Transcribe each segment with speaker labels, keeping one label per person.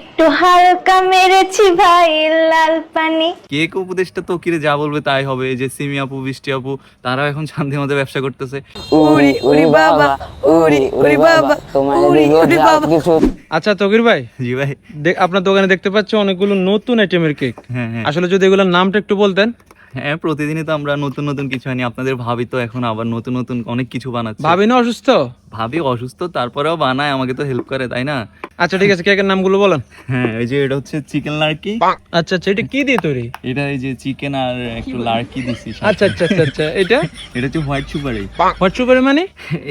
Speaker 1: একটু হালকা মেরেছি ভাই লাল পানি।
Speaker 2: কেক উপদেশটা তো কিরে যা বলবে তাই হবে এই যে সিমি আপু বৃষ্টি আপু তারাও এখন শান্তি মধ্যে ব্যবসা করতেছে।
Speaker 3: উড়ি উড়ি বাবা উড়ি উড়ি বাবা উড়ি উড়ি বাবা।
Speaker 4: আচ্ছা তকির ভাই
Speaker 2: জি ভাই।
Speaker 4: দেখ আপনার দোকানে দেখতে পাচ্ছ অনেকগুলো নতুন আইটেমের কেক
Speaker 2: হ্যাঁ হ্যাঁ।
Speaker 4: আসলে যদি এগুলোর নামটা একটু বলতেন।
Speaker 2: হ্যাঁ প্রতিদিনই তো আমরা নতুন নতুন কিছু আনি। আপনাদের ভাবি তো এখন আবার নতুন নতুন অনেক কিছু বানাচ্ছে।
Speaker 4: ভাবি না অসুস্থ?
Speaker 2: ভাবি অসুস্থ তারপরেও বানায় আমাকে তো হেল্প করে তাই না?
Speaker 4: আচ্ছা ঠিক আছে কেকের নামগুলো বলেন?
Speaker 2: হ্যাঁ এই যে এটা হচ্ছে চিকেন লার্কি
Speaker 4: আচ্ছা আচ্ছা এটা কি দিয়ে তৈরি?
Speaker 2: এটা এই যে চিকেন আর একটু লার্কি দিছি
Speaker 4: আচ্ছা আচ্ছা আচ্ছা আচ্ছা এটা?
Speaker 2: এটা হচ্ছে হোয়াইট সুপারি।
Speaker 4: হোয়াট সুপারি মানে?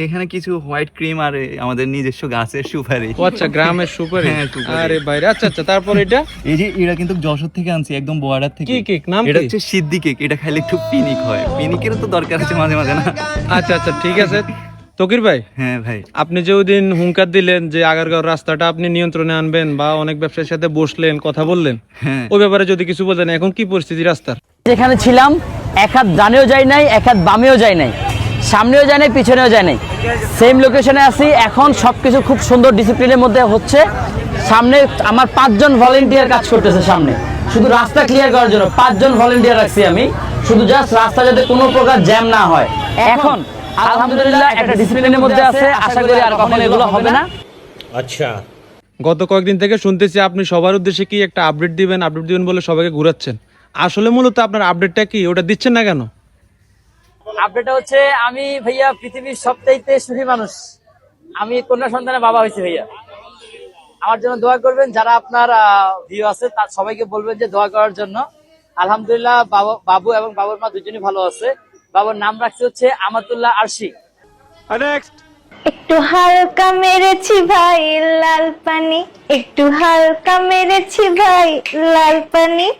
Speaker 2: এখানে কিছু হোয়াইট ক্রিম আর আমাদের নিজস্ব গাছের সুপারি।
Speaker 4: ও আচ্ছা গ্রামের সুপারি।
Speaker 2: হ্যাঁ, সুপারি।
Speaker 4: আরে বাইরে আচ্ছা আচ্ছা তারপর এটা?
Speaker 2: এই যে এরা কিন্তু যশোর থেকে আনছি একদম বর্ডার থেকে।
Speaker 4: কি কেক নাম
Speaker 2: এটা হচ্ছে সিদ্ধি কেক এটা খাইলে একটু পিনিক হয়। পিনিকেরও তো দরকার আছে মাঝে মাঝে না।
Speaker 4: আচ্ছা আচ্ছা ঠিক আছে। তকির ভাই
Speaker 2: হ্যাঁ ভাই।
Speaker 4: আপনি যে ওই হুঙ্কার দিলেন যে আগারগাঁও রাস্তাটা আপনি নিয়ন্ত্রণে আনবেন বা অনেক ব্যবসায়ীর সাথে বসলেন কথা বললেন
Speaker 2: হ্যাঁ।
Speaker 4: ওই ব্যাপারে যদি কিছু বলতেন এখন কি পরিস্থিতি রাস্তার?
Speaker 3: যেখানে ছিলাম এক হাত ডানেও যায় নাই এক হাত বামেও যায় নাই সামনেও যায় নাই পিছনেও যায় নাই। সেম লোকেশনে আছি এখন সবকিছু খুব সুন্দর ডিসিপ্লিনের মধ্যে হচ্ছে। সামনে আমার পাঁচজন ভলেন্টিয়ার কাজ করতেছে সামনে। শুধু রাস্তা ক্লিয়ার করার জন্য পাঁচজন ভলেন্টিয়ার রাখছি আমি। শুধু জাস্ট রাস্তা যাতে কোনো প্রকার জ্যাম না হয়। এখন আলহামদুলিল্লাহ একটা ডিসিপ্লিনের মধ্যে আছে। আশা করি আর কখনো এগুলো হবে না।
Speaker 4: আচ্ছা গত কয়েকদিন থেকে শুনতেছি আপনি সবার উদ্দেশ্যে কি একটা আপডেট দিবেন আপডেট দিবেন বলে সবাইকে ঘুরাচ্ছেন। আসলে মূলত আপনার আপডেটটা কি? ওটা দিচ্ছেন না কেন?
Speaker 3: আপডেট হচ্ছে আমি ভাইয়া পৃথিবীর সবচাইতে সুখী মানুষ। আমি কন্যা সন্তানের বাবা হয়েছি ভাইয়া। আমার জন্য দোয়া করবেন যারা আপনার ভিউ আছে তার সবাইকে বলবেন যে দোয়া করার জন্য। আলহামদুলিল্লাহ বাবা- বাবু এবং বাবুর মা দুজনই ভালো আছে। বাবুর নাম রাখছে হচ্ছে আমাতুল্লাহ আরশি।
Speaker 1: একটু হালকা মেরেছি ভাই লাল পানি। একটু হালকা মেরেছি ভাই লাল পানি।